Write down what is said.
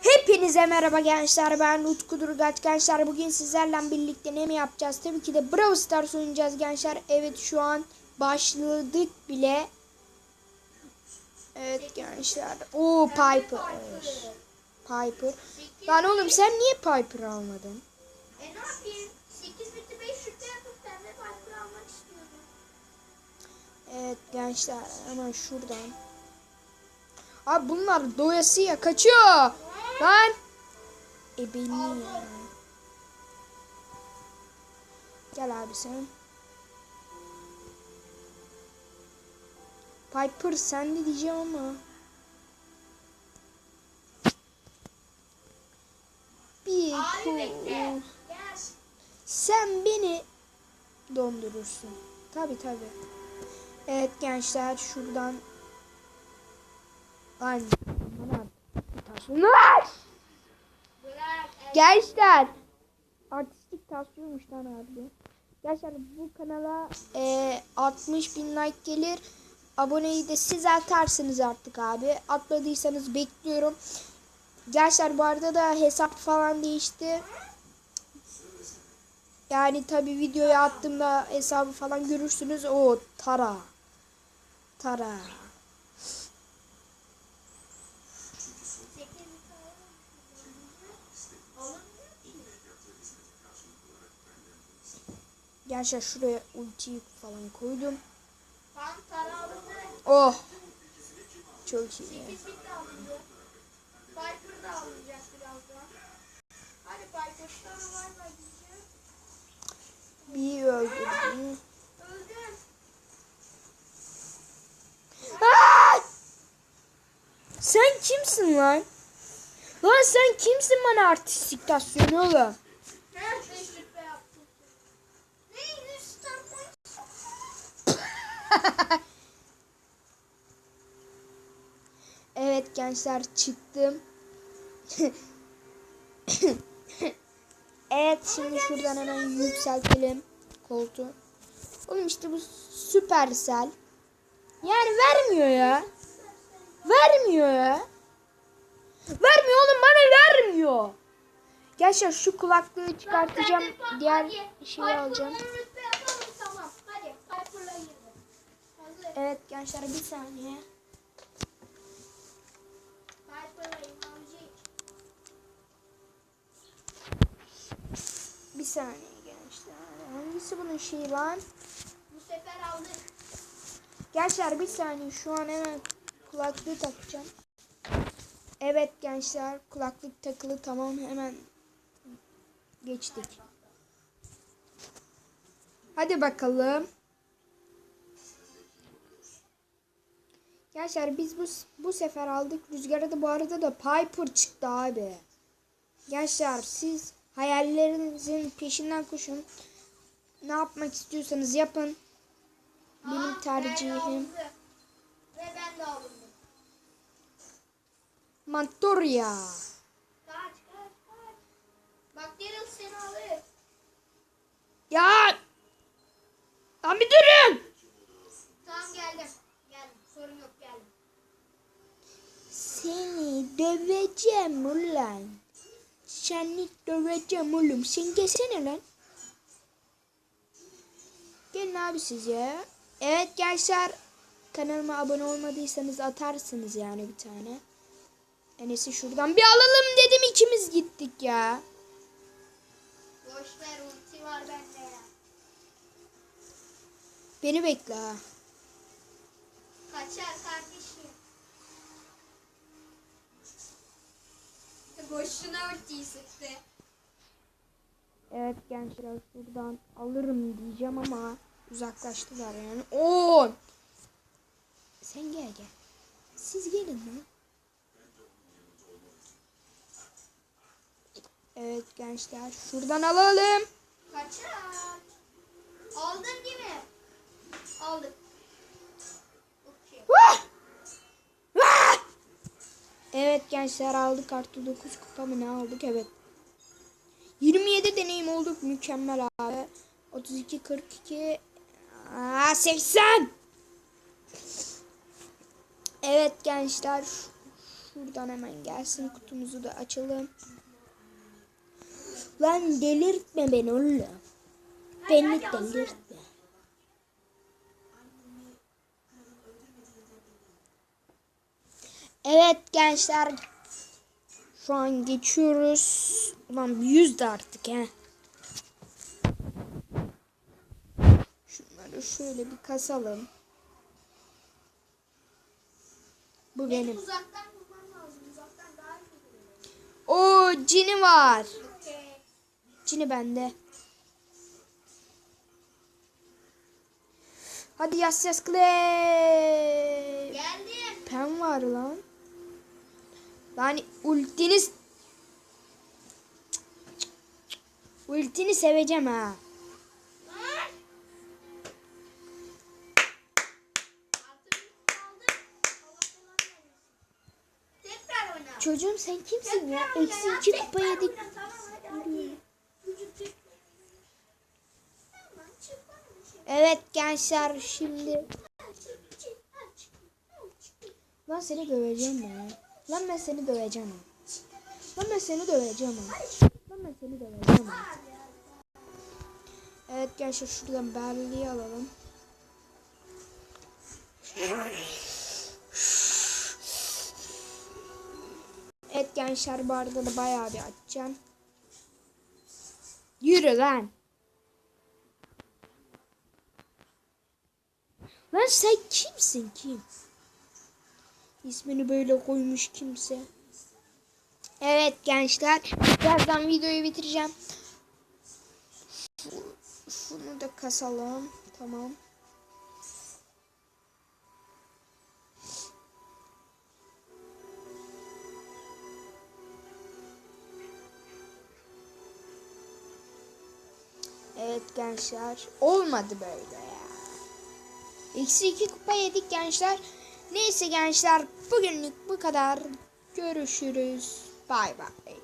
Hepinize merhaba gençler ben Utku Durgaç. Gençler bugün sizlerle birlikte ne mi yapacağız? Tabii ki de Brawl Stars oynayacağız gençler. Evet şu an başladık bile. Evet gençler. O Piper. Piper. Lan oğlum sen niye Piper almadın? E ne yapayım? 8 bitti 5 şüphe yapıp ben de Piper almak istiyordum. Evet gençler hemen şuradan Abi bunlar doyasıya kaçıyor Lan E beni ya. Gel abi sen Piper sen de diyeceğim ama Bir. Sen beni dondurursun. Tabi tabi. Evet gençler şuradan Bana taşınlar. Gençler artistik taslıyormuş lan abi. Gençler bu kanala e, 60 bin like gelir. Aboneyi de siz atarsınız artık abi. Atmadıysanız bekliyorum. Gençler bu arada da hesap falan değişti. Yani tabi videoya attığımda hesabı falan görürsünüz. O Tara. Tara. Gençler şuraya ultiyi falan koydum. Oh. Çok iyi. 8 bitti alındı. Piper da alınacak birazdan. Hadi Piper sana var mı diyeceğim. Bir öldürdüm. Sen kimsin lan? Lan sen kimsin bana artistik taslıyorsun oğlum? Her 5 şüphe yaptım. Ne? 100 star point. Evet gençler çıktım. evet şimdi şuradan hemen yükseltelim koltuğu. Oğlum işte bu süpersel. Yani vermiyor ya. Vermiyor ya. Vermiyor oğlum bana vermiyor. Gençler şu kulaklığı çıkartacağım. Diğer şeyi alacağım. Evet gençler bir saniye. Bir saniye gençler. Hangisi bunun şeyi lan? Bu sefer aldık. Gençler bir saniye şu an hemen kulaklığı takacağım. Evet gençler kulaklık takılı tamam hemen geçtik. Hadi bakalım. Gençler biz bu bu sefer aldık. Rüzgara da bu arada da Piper çıktı abi. Gençler siz hayallerinizin peşinden koşun. Ne yapmak istiyorsanız yapın. Benim Aa, tercihim. Ve ben de aldım. Mantoria. Kaç kaç kaç. Bak Daryl seni alır. Ya! Lan bir durun! Tamam geldim. Geldim. Sorun yok geldim. Seni döveceğim ulan. Seni döveceğim oğlum. Sen gelsene lan. Gelin abi siz ya. Evet gençler. Kanalıma abone olmadıysanız atarsınız yani bir tane. Enes'i şuradan bir alalım dedim ikimiz gittik ya. Boş ver ulti var bende ya. Beni bekle ha. Kaçar kardeşim. Boşuna ultiyi sıktı. Evet gençler şuradan alırım diyeceğim ama uzaklaştılar yani. Oo! Sen gel gel. Siz gelin lan. Evet gençler şuradan alalım. Kaçar. Aldın değil mi? Aldık. Evet gençler aldık artı 9 kupa mı ne aldık evet. 27 deneyim olduk mükemmel abi. 32 42 Aa, 80 Evet gençler Şuradan hemen gelsin kutumuzu da açalım. Lan delirtme beni oğlum. Beni delirtme. Evet gençler. Şu an geçiyoruz. Ulan yüz de artık he. Şunları şöyle bir kasalım. Bu benim. Lazım. Uzaktan daha iyi vuruyor. O cini var. Okey. Cini bende. Hadi yas yas clay. Geldim. Pen var lan. Yani ultiniz Ultini seveceğim ha. Çocuğum sen kimsin ya? Eksi iki kupa yedik. Evet gençler şimdi. Lan seni döveceğim ben. Lan ben seni döveceğim. Lan ben seni döveceğim. Lan ben seni döveceğim. Evet gençler şuradan Berli'yi alalım. Evet gençler da bayağı bir açacağım. Yürü lan. Lan sen kimsin kim? İsmini böyle koymuş kimse. Evet gençler. Birazdan videoyu bitireceğim. Şunu da kasalım. Tamam. Evet gençler. Olmadı böyle ya. Eksi iki kupa yedik gençler. Neyse gençler bugünlük bu kadar. Görüşürüz. Bay bay.